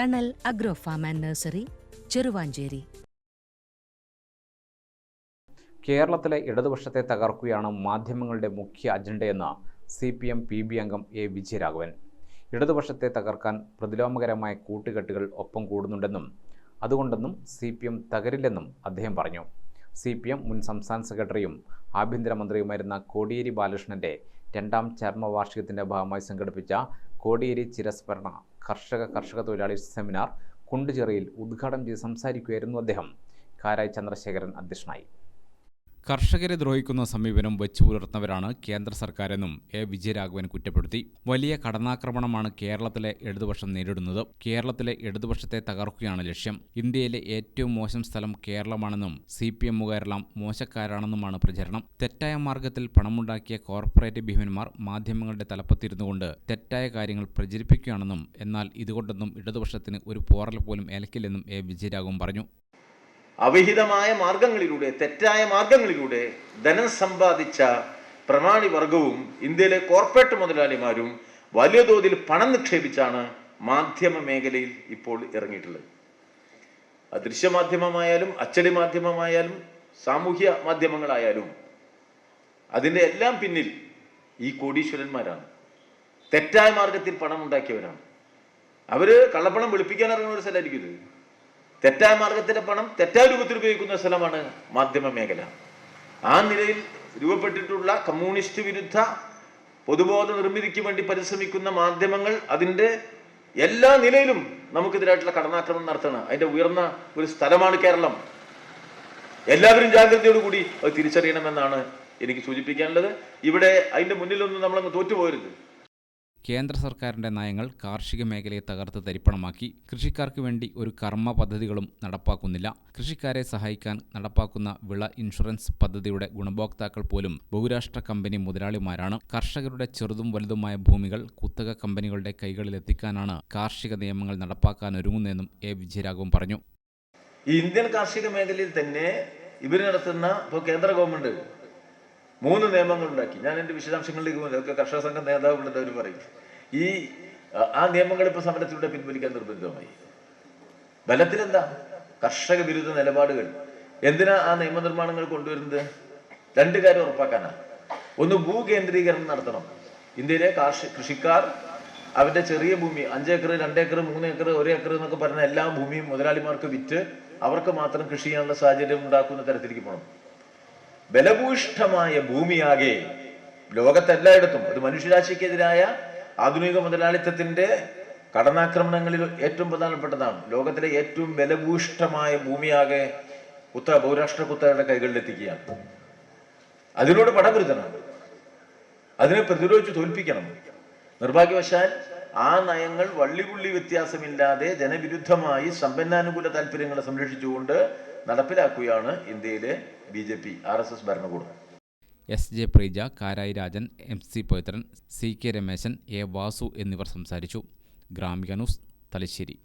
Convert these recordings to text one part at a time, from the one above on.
Thanal agro farm and nursery Cheruvanchery. കേരളത്തിലെ ഇടതുപക്ഷത്തെ തകർക്കുകയാണ് മാധ്യമങ്ങളുടെ മുഖ്യ അജണ്ടയെന്ന് C P M P B അംഗം എ വിജയരാഘവൻ. ഇടതുപക്ഷത്തെ തകർക്കാൻ പ്രതിലോമകരമായ കൂട്ടുകെട്ടുകൾ ഒപ്പം കൂടുന്നുണ്ടെന്നും അതുകൊണ്ടൊന്നും സി പി എം തകരില്ലെന്നും അദ്ദേഹം പറഞ്ഞു. സി പി എം മുൻ സംസ്ഥാന സെക്രട്ടറിയും ആഭ്യന്തരമന്ത്രിയുമായിരുന്ന കോടിയേരി ബാലകൃഷ്ണന്റെ രണ്ടാം ചരമവാർഷികത്തിന്റെ ഭാഗമായി സംഘടിപ്പിച്ച കോടിയേരി ചിരസ്മരണ കർഷക കർഷക തൊഴിലാളി സെമിനാർ കുണ്ടുചിറയിൽ ഉദ്ഘാടനം ചെയ്ത് സംസാരിക്കുകയായിരുന്നു അദ്ദേഹം. കാരായി ചന്ദ്രശേഖരൻ അധ്യക്ഷനായി. കർഷകരെ ദ്രോഹിക്കുന്ന സമീപനം വെച്ചു പുലർത്തുന്നവരാണ് കേന്ദ്ര സർക്കാരെന്നും എ. വിജയരാഘവൻ കുറ്റപ്പെടുത്തി. വലിയ കടന്നാക്രമണമാണ് കേരളത്തിലെ ഇടതുപക്ഷം നേരിടുന്നത്. കേരളത്തിലെ ഇടതുപക്ഷത്തെ തകർക്കുകയാണ് ലക്ഷ്യം. ഇന്ത്യയിലെ ഏറ്റവും മോശം സ്ഥലം കേരളമാണെന്നും സി പി എമ്മുകാരെല്ലാം മോശക്കാരാണെന്നുമാണ് പ്രചരണം. തെറ്റായ മാർഗത്തിൽ പണമുണ്ടാക്കിയ കോർപ്പറേറ്റ് ഭീമന്മാർ മാധ്യമങ്ങളുടെ തലപ്പത്തിരുന്നുകൊണ്ട് തെറ്റായ കാര്യങ്ങൾ പ്രചരിപ്പിക്കുകയാണെന്നും എന്നാൽ ഇതുകൊണ്ടൊന്നും ഇടതുപക്ഷത്തിന് ഒരു പോറൽ പോലും ഏലക്കില്ലെന്നും എ. വിജയരാഘവൻ പറഞ്ഞു. അവിഹിതമായ മാർഗങ്ങളിലൂടെ തെറ്റായ മാർഗങ്ങളിലൂടെ ധനം സമ്പാദിച്ച പ്രമാണി വർഗവും ഇന്ത്യയിലെ കോർപ്പറേറ്റ് മുതലാളിമാരും വലിയ തോതിൽ പണം നിക്ഷേപിച്ചാണ് മാധ്യമ മേഖലയിൽ ഇപ്പോൾ ഇറങ്ങിയിട്ടുള്ളത്. അദൃശ്യ മാധ്യമമായാലും അച്ചടി മാധ്യമമായാലും സാമൂഹ്യ മാധ്യമങ്ങളായാലും അതിന്റെ എല്ലാം പിന്നിൽ ഈ കോടീശ്വരന്മാരാണ്. തെറ്റായ മാർഗത്തിൽ പണം ഉണ്ടാക്കിയവരാണ്. അവർ കള്ളപ്പണം വെളുപ്പിക്കാൻ ഇറങ്ങുന്ന ഒരു സ്ഥലമായിരിക്കും ഇത്. തെറ്റായ മാർഗത്തിന്റെ പണം തെറ്റായ രൂപത്തിൽ ഉപയോഗിക്കുന്ന സ്ഥലമാണ് മാധ്യമ മേഖല ആ നിലയിൽ രൂപപ്പെട്ടിട്ടുള്ള കമ്മ്യൂണിസ്റ്റ് വിരുദ്ധ പൊതുബോധ നിർമ്മിതിക്ക് വേണ്ടി പരിശ്രമിക്കുന്ന മാധ്യമങ്ങൾ അതിന്റെ എല്ലാ നിലയിലും നമുക്കെതിരായിട്ടുള്ള കടന്നാക്രമണം നടത്തണം. അതിന്റെ ഉയർന്ന ഒരു സ്ഥലമാണ് കേരളം. എല്ലാവരും ജാഗ്രതയോടുകൂടി അത് തിരിച്ചറിയണമെന്നാണ് എനിക്ക് സൂചിപ്പിക്കാനുള്ളത്. ഇവിടെ അതിന്റെ മുന്നിലൊന്നും നമ്മളങ്ങ് തോറ്റുപോകരുത്. കേന്ദ്ര സർക്കാരിന്റെ നയങ്ങൾ കാർഷിക മേഖലയെ തകർത്ത് തരിപ്പണമാക്കി. കൃഷിക്കാർക്ക് വേണ്ടി ഒരു കർമ്മ പദ്ധതികളും നടപ്പാക്കുന്നില്ല. കൃഷിക്കാരെ സഹായിക്കാൻ നടപ്പാക്കുന്ന വിള ഇൻഷുറൻസ് പദ്ധതിയുടെ ഗുണഭോക്താക്കൾ പോലും ബഹുരാഷ്ട്ര കമ്പനി മുതലാളിമാരാണ്. കർഷകരുടെ ചെറുതും വലുതുമായ ഭൂമികൾ കുത്തക കമ്പനികളുടെ കൈകളിലെത്തിക്കാനാണ് കാർഷിക നിയമങ്ങൾ നടപ്പാക്കാൻ ഒരുങ്ങുന്നതെന്നും എ. വിജയരാഘവൻ പറഞ്ഞു. ഈ ഇന്ത്യൻ കാർഷിക മേഖലയിൽ തന്നെ ഇവർ നടത്തുന്ന ഇപ്പോൾ കേന്ദ്ര ഗവൺമെന്റ് മൂന്ന് നിയമങ്ങൾ ഉണ്ടാക്കി. ഞാൻ എന്റെ വിശദാംശങ്ങളിലേക്ക് പോകുന്നത് ഒക്കെ കർഷക സംഘം നേതാവുകളുടെ പറയും. ഈ ആ നിയമങ്ങൾ ഇപ്പോൾ സമരത്തിലൂടെ പിൻവലിക്കാൻ നിർബന്ധിതമായി. ബലത്തിലെന്താ? കർഷക വിരുദ്ധ നിലപാടുകൾ. എന്തിനാ ആ നിയമനിർമ്മാണങ്ങൾ കൊണ്ടുവരുന്നത്? രണ്ട് കാര്യം ഉറപ്പാക്കാനാ. ഒന്ന് ഭൂകേന്ദ്രീകരണം നടത്തണം. ഇന്ത്യയിലെ കാർഷിക കൃഷിക്കാർ അവരുടെ ചെറിയ ഭൂമി അഞ്ചേക്കർ രണ്ടേക്കർ മൂന്ന് ഏക്കർ ഒരു ഏക്കർ എന്നൊക്കെ പറഞ്ഞ എല്ലാ ഭൂമിയും മുതലാളിമാർക്ക് വിറ്റ് അവർക്ക് മാത്രം കൃഷി ചെയ്യാനുള്ള സാഹചര്യം ഉണ്ടാക്കുന്ന തരത്തിലേക്ക് പോകണം. ബലഭൂയിഷ്ഠമായ ഭൂമിയാകെ ലോകത്തെല്ലായിടത്തും അത് മനുഷ്യരാശിക്കെതിരായ ആധുനിക മുതലാളിത്തത്തിന്റെ കടന്നാക്രമണങ്ങളിൽ ഏറ്റവും പ്രധാനപ്പെട്ടതാണ്. ലോകത്തിലെ ഏറ്റവും ബലഭൂഷ്ഠമായ ഭൂമിയാകെ കുത്ത ബഹുരാഷ്ട്ര കുത്തകളുടെ കൈകളിലെത്തിക്കുകയാണ്. അതിനോട് പടപുരുത്തണം അതിനെ പ്രതിരോധിച്ച് തോൽപ്പിക്കണം. നിർഭാഗ്യവശാൽ ആ നയങ്ങൾ വള്ളിപുള്ളി വ്യത്യാസമില്ലാതെ ജനവിരുദ്ധമായി സമ്പന്നാനുകൂല താല്പര്യങ്ങളെ സംരക്ഷിച്ചുകൊണ്ട് നടപ്പിലാക്കുകയാണ് ഇന്ത്യയിലെ B J P R S S ഭരണകൂടം. S J Preeja Karayi Rajan M C Poythran C K Rameshan A Vasu എന്നിവർ സംസാരിച്ചു. Gramika news Thalassery.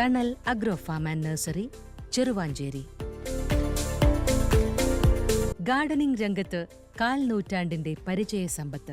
Thanal agro farm and nursery Cheruvanchery. Gardening രംഗത്ത് കാൽ നൂറ്റാണ്ടിന്റെ പരിചയ സമ്പത്ത്.